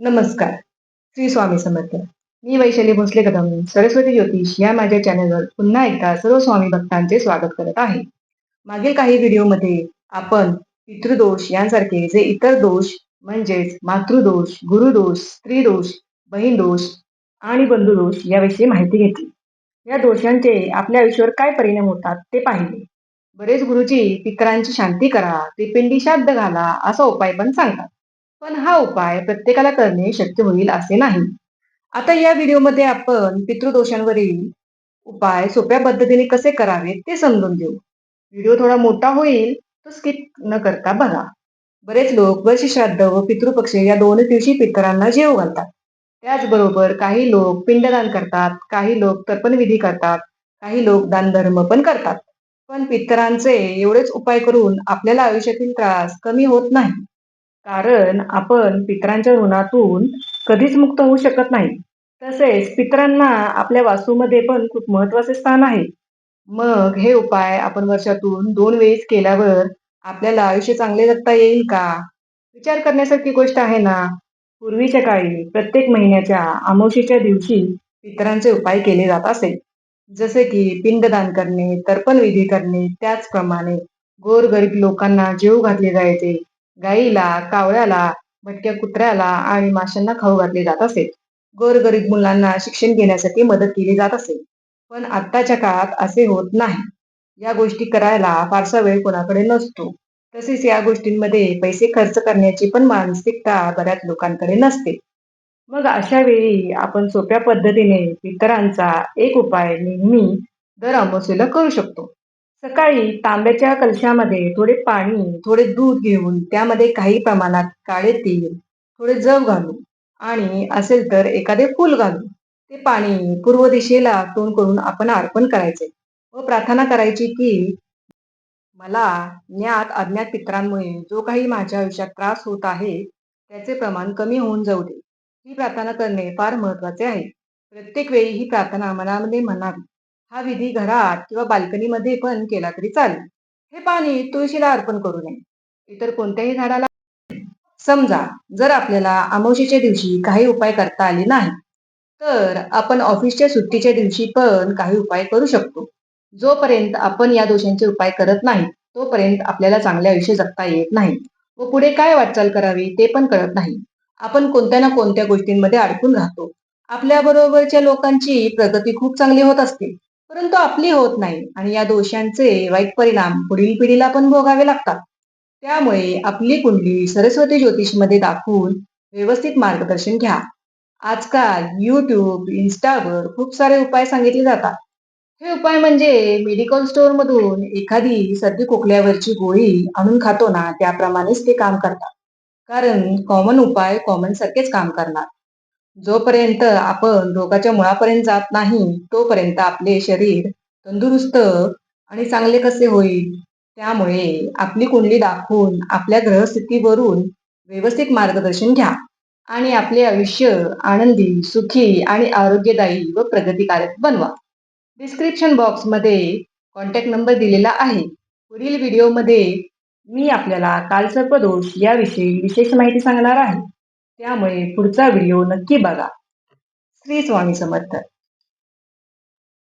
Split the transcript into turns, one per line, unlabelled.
नमस्कार. श्री स्वामी समर्थ. मी वैशाली भोसले कदम सरस्वती ज्योतिष या माझ्या चॅनलवर पुन्हा एकदा सर्व स्वामी भक्तांचे स्वागत करत आहे. मागील काही व्हिडिओमध्ये आपण पितृदोष यांसारखे जे इतर दोष म्हणजेच मातृदोष गुरुदोष स्त्रीदोष बहीण दोष आणि बंधुदोष याविषयी माहिती घेतली. या दोषांचे आपल्या आयुष्यावर काय परिणाम होतात ते पाहिले. बरेच गुरुजी पितरांची शांती करा ते पिंडी श्राद्ध घाला असा उपाय पण सांगतात. पण हा उपाय प्रत्येकाला करणे शक्य होईल असे नाही. आता या व्हिडिओमध्ये आपण पितृदोषांवरील उपाय सोप्या पद्धतीने कसे करावे ते समजून घेऊ. व्हिडिओ थोडा मोठा होईल तो स्किप न करता बघा. बरेच लोक वर्षश्राद्ध व पितृपक्ष या दोन दिवशी पितरांना जेव घालतात. त्याचबरोबर काही लोक पिंडदान करतात काही लोक तर्पण विधी करतात काही लोक दानधर्म पण करतात. पण पितरांचे एवढेच उपाय करून आपल्याला आयुष्यातील त्रास कमी होत नाही. कारण आपण पितरांच्या ऋणातून कधीच मुक्त होऊ शकत नाही. तसेच पितरांना आपल्या वास्तूमध्ये पण खूप महत्त्वाचे स्थान आहे. मग हे उपाय आपण वर्षातून दोन वेळेस केल्यावर आपल्याला आयुष्य चांगले जगता येईल का? विचार करण्यासारखी गोष्ट आहे ना? पूर्वीच्या काळी प्रत्येक महिन्याच्या अमावशीच्या दिवशी पितरांचे उपाय केले जात असे. जसे की पिंडदान करणे तर्पण विधी करणे त्याचप्रमाणे गोरगरीब लोकांना जेव घातले जायचे. गाईला कावळ्याला भटक्या कुत्र्याला आणि माशांना खाऊ घातले जात असे. गोरगरीब मुलांना शिक्षण घेण्यासाठी मदत केली जात असे. पण आत्ताच्या काळात असे होत नाही. या गोष्टी करायला फारसा वेळ कोणाकडे नसतो. तसेच या गोष्टींमध्ये पैसे खर्च करण्याची पण मानसिकता बऱ्याच लोकांकडे नसते. मग अशा वेळी आपण सोप्या पद्धतीने पितरांचा एक उपाय नेहमी दर अमावस्येला करू शकतो. सकाळी तांब्याच्या कलशामध्ये थोडे पाणी थोडे दूध घेऊन त्यामध्ये काही प्रमाणात काळे तेल थोडे जव घालून आणि असेल तर एखादे फूल घालून ते पाणी पूर्व दिशेला तोंड करून आपण अर्पण करायचे व प्रार्थना करायची की मला ज्ञात अज्ञात पित्रांमुळे जो काही माझ्या आयुष्यात त्रास होत आहे त्याचे प्रमाण कमी होऊन जाऊ दे. ही प्रार्थना करणे फार महत्त्वाचे आहे. प्रत्येक वेळी ही प्रार्थना मनामध्ये म्हणावी. हा विधी घरात किंवा बाल्कनीमध्ये पण केला तरी चालेल. हे पाणी तुळशीला अर्पण करू नये. इतर कोणत्याही झाडाला समजा जर आपल्याला अमावशीच्या दिवशी काही उपाय करता आले नाही तर आपण ऑफिसच्या सुट्टीच्या दिवशी पण काही उपाय करू शकतो. जोपर्यंत आपण या दोषांचे उपाय करत नाही तोपर्यंत आपल्याला चांगले आयुष्य जगता येत नाही. व पुढे काय वाटचाल करावी ते पण कळत नाही. आपण कोणत्या ना कोणत्या गोष्टींमध्ये अडकून राहतो. आपल्या बरोबरच्या लोकांची प्रगती खूप चांगली होत असते. परंतु आपली होत नाही. आणि या दोषांचे वाईट परिणाम पुढील पिढीला पण भोगावे लागतात. त्यामुळे आपली कुंडली सरस्वती ज्योतिषमध्ये दाखवून व्यवस्थित मार्गदर्शन घ्या. आजकाल युट्यूब इन्स्टावर खूप सारे उपाय सांगितले जातात. हे उपाय म्हणजे मेडिकल स्टोअर मधून एखादी सर्दी खोकल्यावरची गोळी आणून खातो ना त्याप्रमाणेच ते काम करतात. कारण कॉमन उपाय कॉमन सारखेच काम करणार. जोपर्यंत आपण रोगाच्या मुळापर्यंत जात नाही तोपर्यंत आपले शरीर तंदुरुस्त आणि चांगले कसे होईल? त्यामुळे आपली कुंडली दाखवून आपल्या ग्रहस्थितीवरून व्यवस्थित मार्गदर्शन घ्या. आणि आपले आयुष्य आनंदी सुखी आणि आरोग्यदायी व प्रगतिकारक बनवा. डिस्क्रिप्शन बॉक्समध्ये कॉन्टॅक्ट नंबर दिलेला आहे. पुढील व्हिडिओमध्ये मी आपल्याला कालसर्पदोष याविषयी विशेष माहिती सांगणार आहे. त्यामुळे पुढचा व्हिडिओ नक्की बघा. श्री स्वामी समर्थ.